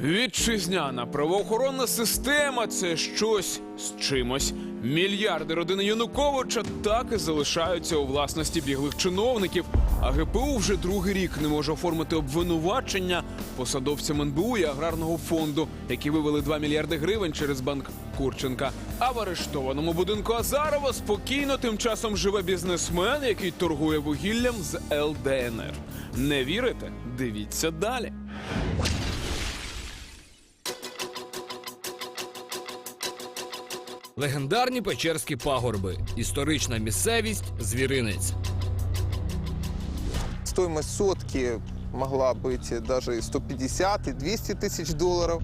Вітчизняна правоохоронна система це щось з чимось. Мільярди родини Януковича так і залишаються у власності біглих чиновників. А ГПУ вже другий рік не може оформити обвинувачення посадовцям НБУ і аграрного фонду, які вивели 2 мільярди гривень через банк Курченка. А в арештованому будинку Азарова спокійно тим часом живе бізнесмен, який торгує вугіллям з ЛДНР. Не вірите? Дивіться далі. Легендарні Печерські пагорби, історична місцевість, звіринець. Стоимость сотки могла быть даже и 150, и 200 тысяч долларов.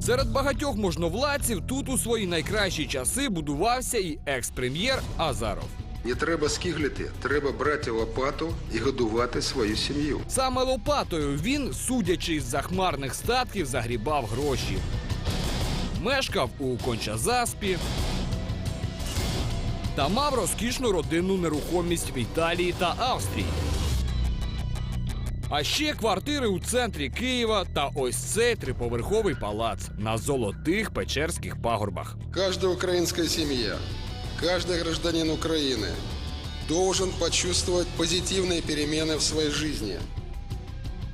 Серед багатьох можновладців тут у свої найкращі часи будувався і екс-прем'єр Азаров. Не треба скиглити, треба брати лопату і годувати свою сім'ю. Саме лопатою він, судячи з захмарних статків, загрібав гроші Мешкав у Кончазаспі та мав розкішну родинну нерухомість в Італії та Австрії. А ще квартири у центрі Києва та ось цей триповерховий палац на золотих печерських пагорбах. Каждая украинская семья, каждый гражданин Украины должен почувствовать позитивные перемены в своей жизни.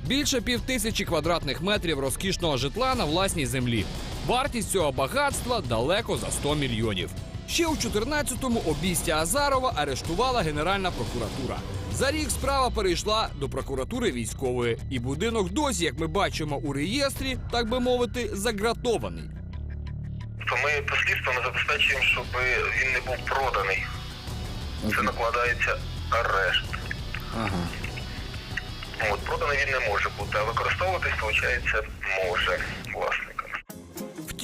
Більше півтисячі квадратних метрів розкішного житла на власній землі. Вартість цього багатства далеко за 100 мільйонів. Ще у 14-му обійстя Азарова арештувала Генеральна прокуратура. За рік справа перейшла до прокуратури військової, і будинок досі, як ми бачимо у реєстрі, так би мовити, загратований. то ми по слідству забезпечуємо, щоб він не був проданий. Це накладається арешт. От, проданий він не може бути, а використовуватись, виходить, може власником.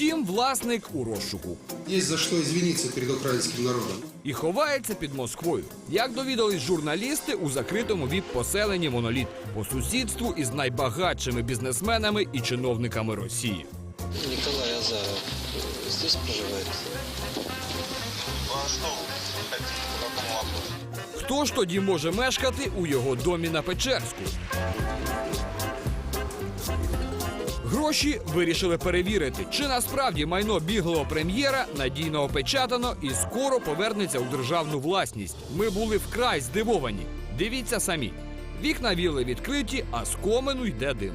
Втім, власник у розшуку Есть за что извиниться перед украинским народом. і ховається під Москвою. Як довідались журналісти у закритому віп-поселенні Моноліт по сусідству із найбагатшими бізнесменами і чиновниками Росії. Николай Азаров э, здесь проживает? Хто ж тоді може мешкати у його домі на Печерську? Гроші вирішили перевірити, чи насправді майно біглого прем'єра надійно опечатано і скоро повернеться у державну власність. Ми були вкрай здивовані. Дивіться самі. Вікна вілли відкриті, а з комену йде дим.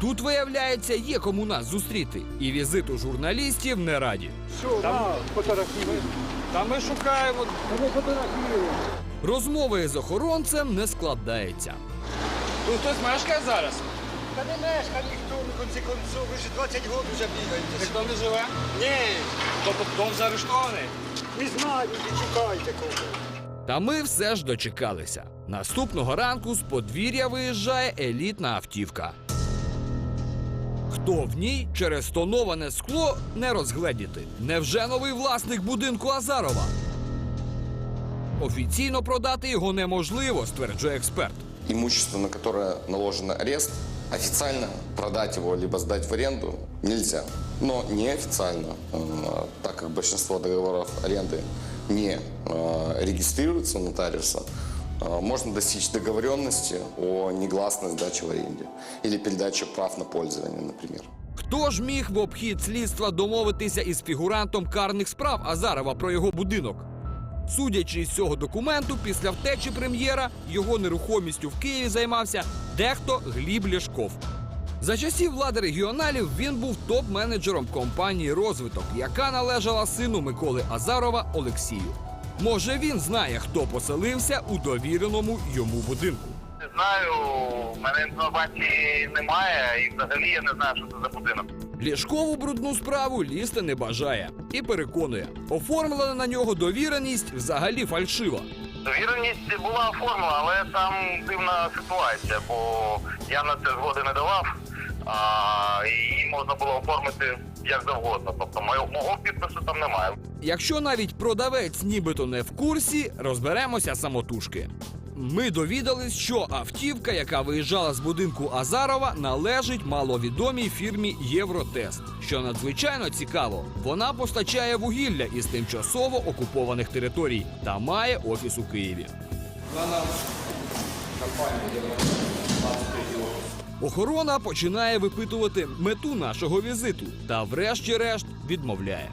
Тут, виявляється, є кому нас зустріти, і візиту журналістів не раді. Та ми шукаємо. Розмови з охоронцем не складається. Тут хтось мешкає зараз? Та не мешка ніхто, ну, конці концов, ви ж 20 років вже бігаєте. Ніхто не живе? Ні, Тобто дом заарештований? не знаю, не шукайте кого. Та ми все ж дочекалися. Наступного ранку з подвір'я виїжджає елітна автівка. Хто в ній через тоноване скло не розгледіти? Невже новий власник будинку Азарова? Офіційно продати його неможливо, стверджує експерт. имущество, на которое наложен арест, официально продать его либо сдать в аренду нельзя. Но неофициально, э, так как большинство договоров аренды не э, регистрируются у нотариуса, э, можно достичь договоренности о негласной сдаче в аренде или передаче прав на пользование, например. Хто ж міг в обхід слідства домовитися із фігурантом карних справ Азарова про його будинок? Судячи із цього документу, після втечі прем'єра його нерухомістю в Києві займався дехто Гліб Ляшков. За часів влади регіоналів він був топ-менеджером компанії розвиток, яка належала сину Миколи Азарова Олексію. Може, він знає, хто поселився у довіреному йому будинку. Не знаю, в мене інформації немає, і взагалі я не знаю, що це за будинок. Ляшкову брудну справу лізти не бажає і переконує, оформлена на нього довіреність взагалі фальшива. Довіреність була оформлена, але там дивна ситуація, бо я на це згоди не давав, а її можна було оформити як завгодно. Тобто мого підпису там немає. Якщо навіть продавець нібито не в курсі, розберемося самотужки. Ми довідались, що автівка, яка виїжджала з будинку Азарова, належить маловідомій фірмі Євротест. Що надзвичайно цікаво, вона постачає вугілля із тимчасово окупованих територій та має офіс у Києві. Охорона починає випитувати мету нашого візиту та, врешті-решт, відмовляє.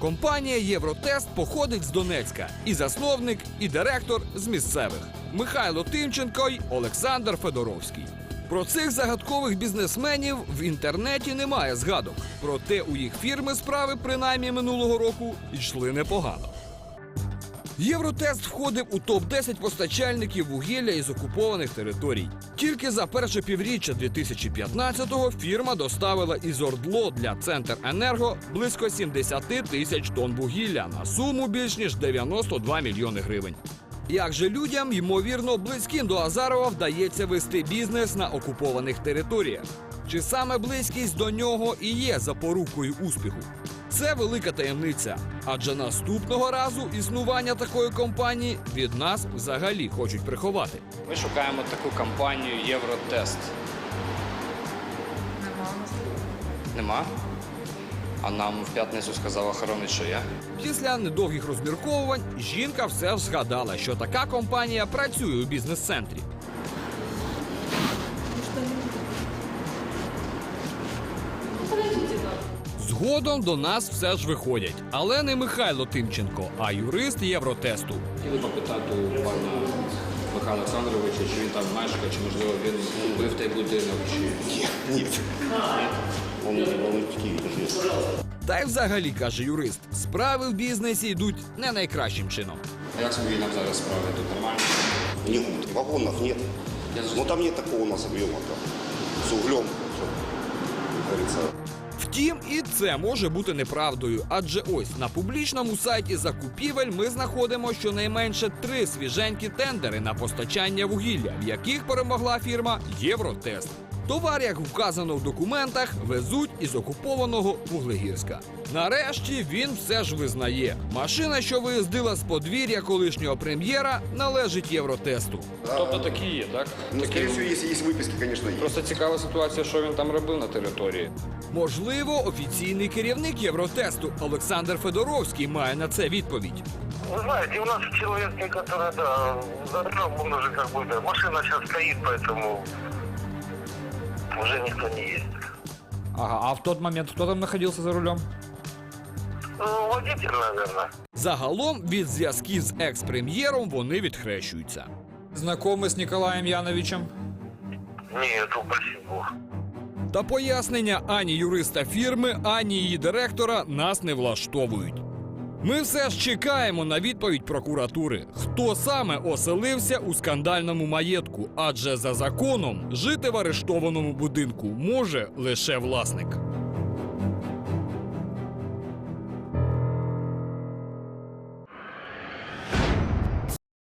Компанія Євротест походить з Донецька. І засновник, і директор з місцевих Михайло Тимченко й Олександр Федоровський. Про цих загадкових бізнесменів в інтернеті немає згадок. Проте у їх фірми справи, принаймні минулого року, йшли непогано. Євротест входив у топ-10 постачальників вугілля із окупованих територій. Тільки за перше півріччя 2015-го фірма доставила із Ордло для Центр Енерго близько 70 тисяч тонн вугілля на суму більш ніж 92 мільйони гривень. Як же людям, ймовірно, близьким до Азарова вдається вести бізнес на окупованих територіях? Чи саме близькість до нього і є запорукою успіху? Це велика таємниця, адже наступного разу існування такої компанії від нас взагалі хочуть приховати. Ми шукаємо таку компанію Євротест. Нема. А нам в п'ятницю сказав охоронець, що я. Після недовгих розмірковувань жінка все ж згадала, що така компанія працює у бізнес-центрі. Згодом до нас все ж виходять, але не Михайло Тимченко, а юрист Євротесту. Хотіли попитати у пана Михайла Олександровича, чи він там мешкає, чи можливо він купив той будинок, чи ні. Та й взагалі каже юрист, справи в бізнесі йдуть не найкращим чином. А як собі нам зараз справи тут нормально? Не гуд. Вагонов нет. Я Ну там нет такого у нас объема там. С углем, как говорится. Втім, і це може бути неправдою, адже ось на публічному сайті закупівель ми знаходимо щонайменше три свіженькі тендери на постачання вугілля, в яких перемогла фірма Євротест. Товар, як вказано в документах, везуть із окупованого Вуглегірська. Нарешті він все ж визнає. Машина, що виїздила з подвір'я колишнього прем'єра, належить Євротесту. Тобто такі є, так? Ну, Такі- скорее всего, есть, есть выписки, конечно, есть. Просто цікава ситуація, що він там робив на території. Можливо, офіційний керівник Євротесту Олександр Федоровський має на це відповідь. Вы знаете, у нас человек, который, да, за рулем, он уже как бы, да, машина сейчас стоит, поэтому уже никто не ездит. Ага, а в тот момент кто там находился за рулем? Ну, водитель, наверное. Загалом від зв'язків з екс-прем'єром вони відхрещуються. Знакомый с Николаем Яновичем? Нет, упаси бог. Та пояснення ані юриста фірми, ані її директора нас не влаштовують. Ми все ж чекаємо на відповідь прокуратури, хто саме оселився у скандальному маєтку, адже за законом жити в арештованому будинку може лише власник.